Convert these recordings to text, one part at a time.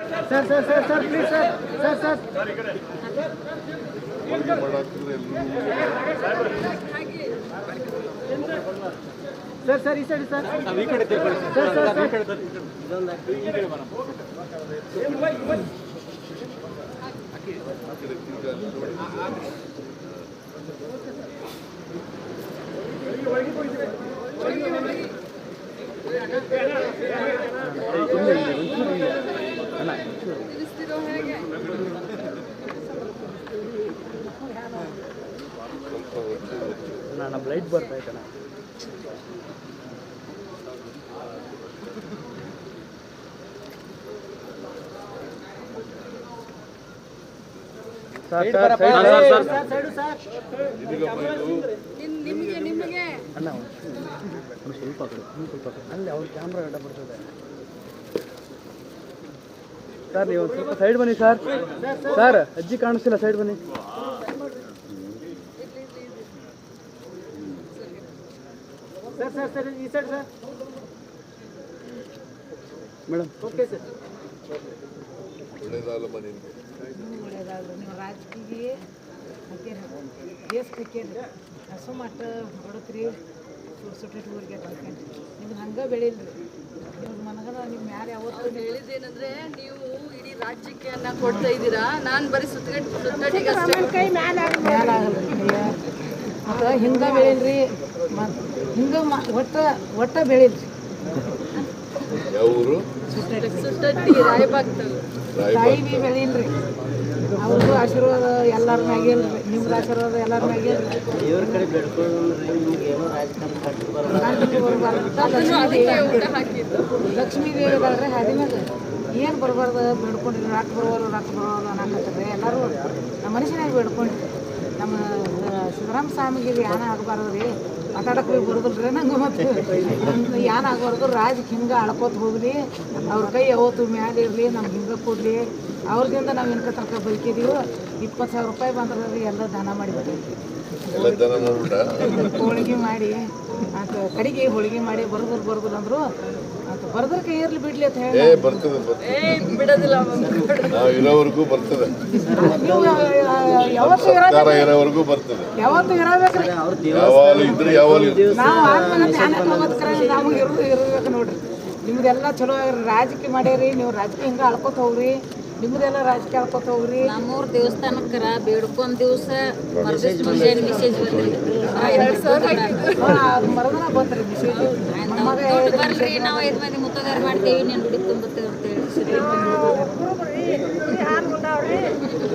Sir sir sir sir please sir sir sir ಹೋಳಿಗೆ ಮಾಡಾಕ್ತಿದ್ರೆ ಎಲ್ರು sir sir ಈ side sir ಈ ಕಡೆ ತಿರ್ಕೊಳ್ಳಿ ಸರ್ ಸರ್ ಈ ಸರ್ ಕಡೆ ತರ್ರಿ. ಇದೊಂದು ಈ ಕಡೆ ಬರೋಣ ನಮ್ಮ ಲೈಟ್ ಬರ್ತಾ ಐತಣ್ಣ ಸರ್ ಲೈಟ್ ಬರ್ತಾ ಸರ್ ಸೈಡು ಸರ್ ಇದೀಗಪ್ಪ ಇದು ನಿಮಗೆ ನಿಮಗೆ. ಅಣ್ಣ ಸ್ವಲ್ಪ ಅಲ್ಲಿ ಅವ್ರ ಕ್ಯಾಮ್ರಾ ಗಡ್ಡ ಬರ್ತದೆ. ಸರ್ ನೀವು ಸ್ವಲ್ಪ ಸೈಡ್ ಬನ್ನಿ ಸರ್. ಸರ್ ಅಜ್ಜಿ ಕಾಣಿಸ್ತಿಲ್ಲ ಸೈಡ್ ಬನ್ನಿ. ಸರ್ ಸರ್ ಸರ್ ಈ side sir. Madam. Okay sir. ಒಳ್ಳೇದಾದ್ರು ನೀವು ರಾಜಕೀಯ ಹಾಕೇರಿ ದೇಶ ಹಾಕೇರಿ ಹಸು ಮಟ್ಟ ಹೊಡತ್ರಿ ಸುಟ್ಟು ಊರಿಗೆ ಹಾಕೇರಿ ನಿಮ್ಗೆ ಹಂಗೆ ಬೆಳೀಲ್ರಿ. ನಿಮ್ಗೆ ಮನಗನ ನಿಮ್ಮ ಯಾರು ಯಾವತ್ತು ಹೇಳಿದ್ದೇನಂದ್ರೆ ನೀವು ಇಡೀ ರಾಜ್ಯಕ್ಕೆ ಅನ್ನ ಕೊಡ್ತಾ ಇದ್ದೀರಾ? ನಾನು ಬರೀ ಸುತ್ತಗಟ್ಟು ಸುತ್ತಗಟ್ಟಿಗೆ ಅಷ್ಟೇ ಕೈಯ ಮತ್ತು ಹಿಂಗೆ ಬೆಳೀಲ್ರಿ. ಮತ್ತು ಹಿಂಗೆ ಮಾ ಒಟ್ಟ ಒಟ್ಟ ಬೆಳೀಲ್ರಿ ಸುಟ್ಟಟ್ಟಿ ರಾಯಬಾಗ್ತಲ್ಲ ತಾಯಿ ಬಿ ಬೆಳೀಲ್ರಿ ಅವ್ರದ್ದು ಆಶೀರ್ವಾದ ಎಲ್ಲರ ಮ್ಯಾಗೇನ್ರಿ ನಿಮ್ದು ಆಶೀರ್ವಾದ ಎಲ್ಲರ ಮ್ಯಾಗೇನ್ರಿ ಇವ್ರ ಕಡೆ ಲಕ್ಷ್ಮೀ ದೇವಿ ಹಾದಿನಾಗ ಏನು ಬರಬಾರ್ದು ಬೇಡ್ಕೊಂಡ್ರಿ ರಾಕ್ ಬರೋರು ರಾಕ್ ಬರೋರು ಅನ್ನಕತ್ತಾರೆ ಎಲ್ಲರೂ ನಮ್ಮ ಮನುಷ್ಯನಾಗಿ ಬೇಡ್ಕೊಂಡ್ರಿ. ನಮ್ಮ ಸಿದ್ದರಾಮ ಸ್ವಾಮಿಗೆ ಯಾನ ಆಗಬಾರ್ದು ರೀ ಮಾತಾಡಕ್ಕೆ ಹೋಗಿ ಬರೋದಿಲ್ರಿ ನಂಗೆ ಮತ್ತು. ಯಾನ ಆಗಬಾರ್ದು ರಾಜಕ್ಕೆ ಹಿಂಗೆ ಅಳ್ಕೋತ ಹೋಗ್ಲಿ, ಅವ್ರ ಕೈ ಯಾವತ್ತು ಮ್ಯಾಲೆ ಇರಲಿ, ನಮ್ಗೆ ಹಿಂಗೆ ಕೊಡಲಿ. ಅವ್ರದಿಂದ ನಾವು ಇನ್ಕ ತನಕ ಬದುಕಿದೀವಿ ಇಪ್ಪತ್ತು ಸಾವಿರ ರೂಪಾಯಿ ಬಂದ್ರೆ ಎಲ್ಲ ದಾನ ಮಾಡಿಬಿಟ್ಟಿವಿ ಎಲ್ಲ ಹೋಳಿಗೆ ಮಾಡಿ ಆತ ಕಡೆಗೆ ಹೋಳಿಗೆ ಮಾಡಿ ಬರದ್ರ ಬರೋದಿಲ್ಲ ಅಂದ್ರು ಆತ ಬರದ್ರ ಕೈ ಇರ್ಲಿ ಬಿಡ್ಲಿ ಅಂತ ಹೇಳಿ ಏ ಬರ್ತದೆ ಬಿಡೋದಿಲ್ಲ ನಾವು ಇರೋವರೆಗೂ ಬರ್ತದೆ. ಯಾವತ್ತು ಸರ್ಕಾರ ಇರೋವರೆಗೂ ಬರ್ತದೆ. ಯಾವತ್ತು ಇರಬೇಕ್ರಿ ಯಾವಾಗ ಇದ್ರೆ ಯಾವಾಗ ನಾವು ನಮಗೆ ಇರೋದು ಇರ್ಬೇಕು ನೋಡ್ರಿ. ನಿಮ್ದೆಲ್ಲ ಚಲೋ ಆಗ್ರಿ. ರಾಜಕೀಯ ಮಾಡ್ಯಾರಿ ನೀವು ರಾಜಕೀಯ ಹಿಂಗೆ ಅಳ್ಕೊತ ಹೋಗ್ರಿ. ನಿಮ್ದೆಲ್ಲ ರಾಜಕೀಯ ಅಳ್ಕೊತ ಹೋಗ್ರಿ? ನಮ್ಮೂರ್ ದೇವಸ್ಥಾನಕ್ಕರ ಬೇಡ್ಕೊಂಡ್ ದಿವಸ ಮರ್ದಿಸ್ ಮುಂಜಾನೆ ಮೆಸೇಜ್ ಬಂದ್ರಿ ಎರಡು ಸಾವಿರ ಹಾ, ಮರದನ ಬಂದ್ರಿ ಮೆಸೇಜ್ ಮಗ ದುಡ್ಡು ಬರ್ರಿ ನಾವು ಐದು ಮಂದಿ ಮುತ್ತಗಾರ ಮಾಡ್ತೇವಿ ನೀನು ದುಡಿ ತುಂಬತ್ತೇವೆ ಅಂತ ಹೇಳಿ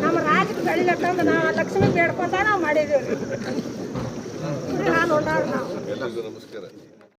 ನಮ್ಮ ರಾಜಕ್ಕೆ ಬೆಳಿಲಕ್ಕಂದು ನಾವು ಲಕ್ಷ್ಮಿ ಬೇಡ್ಕೊಂತ ನಾವು ಮಾಡಿದೇವ್ರಿ. ಹಾಲು ಉಂಡವ್ರಿ ನಾವು. ಎಲ್ಲರಿಗೂ ನಮಸ್ಕಾರ.